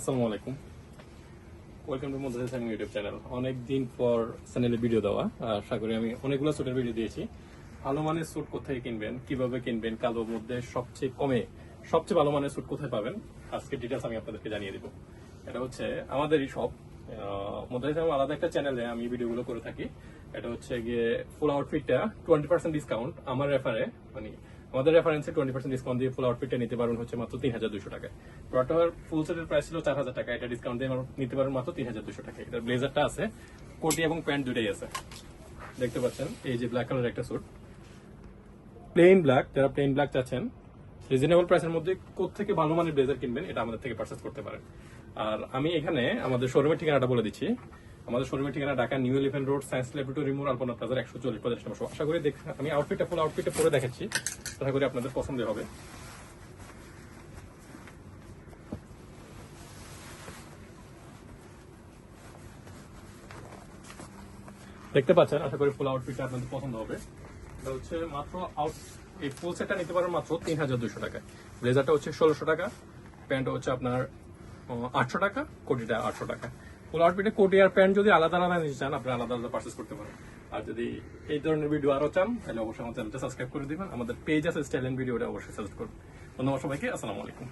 আসসালামু আলাইকুম। Welcome to মোদাজ সাইন ইউটিউব চ্যানেল অনেক দিন পর চ্যানেলে ভিডিও দেওয়া, আশা করি আমি অনেকগুলো স্যুটের ভিডিও দিয়েছি। ভালো মানের স্যুট কোথায় কিনবেন, কীভাবে কিনবেন, কালোর মধ্যে সবচেয়ে কমে সবচেয়ে ভালো মানের স্যুট কোথায় পাবেন? আজকে ডিটেলস আমি আপনাদেরকে জানিয়ে দেবো। এটা হচ্ছে আমাদেরই সব মধ্যে আলাদা একটা চ্যানেলে আমি ভিডিওগুলো করে থাকি। এটা হচ্ছে গিয়ে ফুল আউটফিটটা টোয়েন্টি পার্সেন্ট ডিসকাউন্ট আমার রেফারে মানে আমাদের রেফারেন্সে টোয়েন্টি পার্সেন্ট ডিসকাউন্ট দিয়ে ফুল আউটফিটটা নিতে পারবেন হচ্ছে মাত্র তিন হাজার দুশো টাকা। প্রোডাক্টের ফুল সেটের প্রাইস ছিল চার হাজার টাকা, এটা ডিসকাউন্ট দিয়ে আমার নিতে পারবেন মাত্র তিন হাজার দুশো টাকা। এটা ব্লেজারটা আছে, কোটি এবং প্যান্ট দুটাই আছে। দেখতে পাচ্ছেন, এই যে ব্ল্যাক কালার একটা স্যুট প্লেন ব্ল্যাক যারা প্লেন ব্ল্যাক চাচ্ছেন রিজনেবল প্রাইসের মধ্যে থেকে ভালো মানের ব্লেজার কিনবেন, এটা আমাদের থেকে পারচেস করতে পারেন। আর আমি এখানে আমাদের শোরুমের ঠিকানাটা বলে দিচ্ছি। আমাদের শোরুমের ঠিকানা Dhaka new eleven road, science laboratory, মোড়, আলপনা প্লাজার একশো চল্লিশ পঞ্চাশ নম্বর আশা করি আমি আউটফিটটা ফুল আউটফিটটা পরে দেখাচ্ছি। আশা করি আপনাদের পছন্দ হবে। দেখতে পাচ্ছেন, আশা করি ফুল আউটফিটটা আপনাদের পছন্দ হবে। এটা হচ্ছে মাত্র আউট এই নিতে পারেন মাত্র তিন হাজার দুশো হচ্ছে ষোলোশো টাকা হচ্ছে আপনার আটশো টাকা, কোটিটা আটশো টাকা। কোটি আর প্যান্ট যদি আলাদা চান আলাদা আলাদা করতে পারেন। আর যদি এই ধরনের ভিডিও আরও চান, তাহলে অবশ্যই সাবস্ক্রাইব করে দিবেন। আমাদের পেজ আছে ভিডিওটা অবশ্যই করুন। আসসালামু আলাইকুম।